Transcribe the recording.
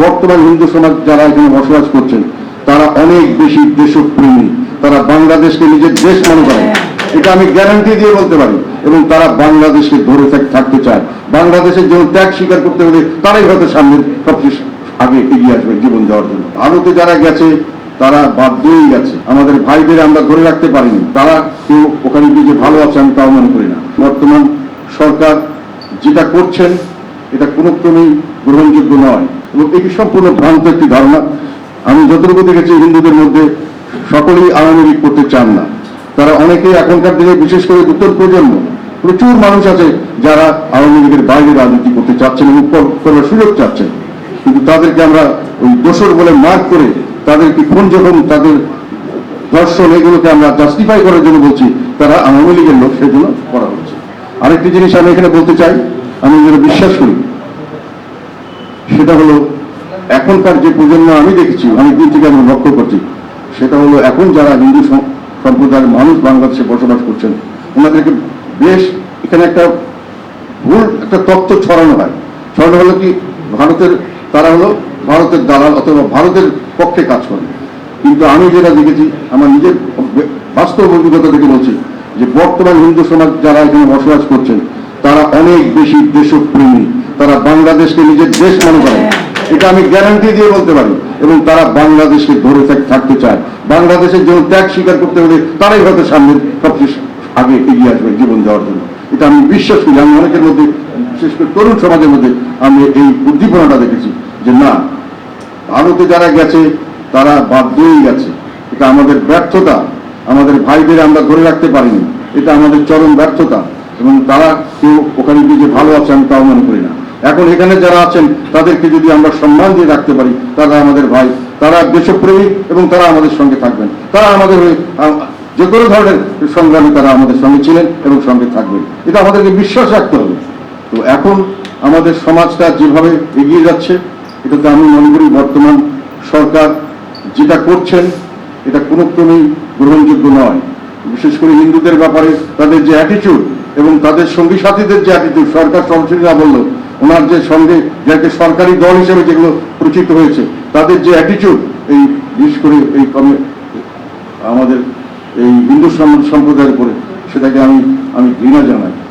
বর্তমান হিন্দু সমাজ যারা এখানে বসবাস করছেন তারা অনেক বেশি দেশপ্রেমী। তারা বাংলাদেশকে নিজের দেশ মনে করে। এটা আমি গ্যারান্টি দিয়ে বলতে পারি। এবং তারা বাংলাদেশকে ধরে থাকতে চায়। বাংলাদেশের জন্য ত্যাগ স্বীকার করতে হলে তারাই হয়তো সামনে সবচেয়ে আগে এগিয়ে আসবে জীবন দেওয়ার জন্য। ভারতে যারা গেছে তারা বাধ্যই গেছে। আমাদের ভাইদের আমরা ধরে রাখতে পারিনি। তারা কেউ ওখানে গিয়ে যে ভালো আছে আমি তাও মনে করি না। বর্তমান সরকার যেটা করছেন এটা কোনো ক্রমেই গ্রহণযোগ্য নয়। এবং এটি সম্পূর্ণ ভ্রান্ত একটি ধারণা। আমি যতটুকু দেখেছি, হিন্দুদের মধ্যে সকলেই আওয়ামী লীগ করতে চান না। তারা অনেকেই এখনকার দিনে, বিশেষ করে উত্তর প্রজন্ম, প্রচুর মানুষ আছে যারা আওয়ামী লীগের বাইরে রাজনীতি করতে চাচ্ছেন এবং কর- করার সুযোগ চাচ্ছেন। কিন্তু তাদেরকে আমরা ওই দোষর বলে মার্ক করে তাদেরকে কোন যখন তাদের দর্শন এগুলোকে আমরা জাস্টিফাই করার জন্য বলছি, তারা আওয়ামী লীগের লোক সেজন্য করা হচ্ছে। আরেকটি জিনিস আমি এখানে বলতে চাই, আমি যেটা বিশ্বাস করি সেটা হলো এখনকার যে প্রজন্ম আমি দেখেছি অনেকদিন থেকে আমি লক্ষ্য করছি, সেটা হলো এখন যারা হিন্দু সম- সম্প্রদায়ের মানুষ বাংলাদেশে বসবাস করছেন, ওনাদেরকে বেশ এখানে একটা ভুল, একটা তত্ত্ব ছড়ানো হয়। ছড়ানো হলো কি, ভারতের, তারা হলো ভারতের দালাল অথবা ভারতের পক্ষে কাজ করে। কিন্তু আমি যেটা দেখেছি, আমার নিজের বাস্তব অভিজ্ঞতা থেকে বলছি যে বর্তমান হিন্দু সমাজ যারা এখানে বসবাস করছেন তারা অনেক বেশি দেশপ্রেমী। তারা বাংলাদেশকে নিজের দেশ মনে করে। এটা আমি গ্যারান্টি দিয়ে বলতে পারি। এবং তারা বাংলাদেশকে ধরে থাকতে চায়। বাংলাদেশের জন্য ত্যাগ স্বীকার করতে হলে তারাই হয়তো সামনে সবচেয়ে আগে এগিয়ে আসবে জীবন দেওয়ার জন্য। এটা আমি বিশ্বাস করি। আমি অনেকের মধ্যে, বিশেষ করে তরুণ সমাজের মধ্যে, আমি এই উদ্দীপনাটা দেখেছি যে না, ভারতে যারা গেছে, তারা বাধ্যই গেছে। এটা আমাদের ব্যর্থতা। আমাদের ভাইদের আমরা ধরে রাখতে পারিনি। এটা আমাদের চরম ব্যর্থতা। এবং তারা কেউ ওখানে গিয়ে যে ভালো আছে আমি তাও মনে করি না। এখন এখানে যারা আছেন, তাদেরকে যদি আমরা সম্মান দিয়ে রাখতে পারি, তারা আমাদের ভাই, তারা দেশপ্রেমী এবং তারা আমাদের সঙ্গে থাকবেন। তারা আমাদের যে কোনো ধরনের সংগ্রামে তারা আমাদের সঙ্গে ছিলেন এবং সঙ্গে থাকবেন। এটা আমাদেরকে বিশ্বাস রাখতে হবে। তো এখন আমাদের সমাজটা যেভাবে এগিয়ে যাচ্ছে, এটাতে আমি মনে করি বর্তমান সরকার যেটা করছেন, এটা কোনো ক্রমেই গ্রহণযোগ্য নয়। বিশেষ করে হিন্দুদের ব্যাপারে তাদের যে অ্যাটিটিউড এবং তাদের সঙ্গী সাথীদের যে অ্যাটিটিউড সরকার সরাসরি বলল, ওনার যে সঙ্গে, যাকে সরকারি দল হিসেবে যেগুলো পরিচিত হয়েছে, তাদের যে অ্যাটিটিউড এই বিশেষ করে এই কমে- আমাদের এই হিন্দু সম্প্রদায়ের উপরে, সেটাকে আমি আমি ঘৃণা জানাই।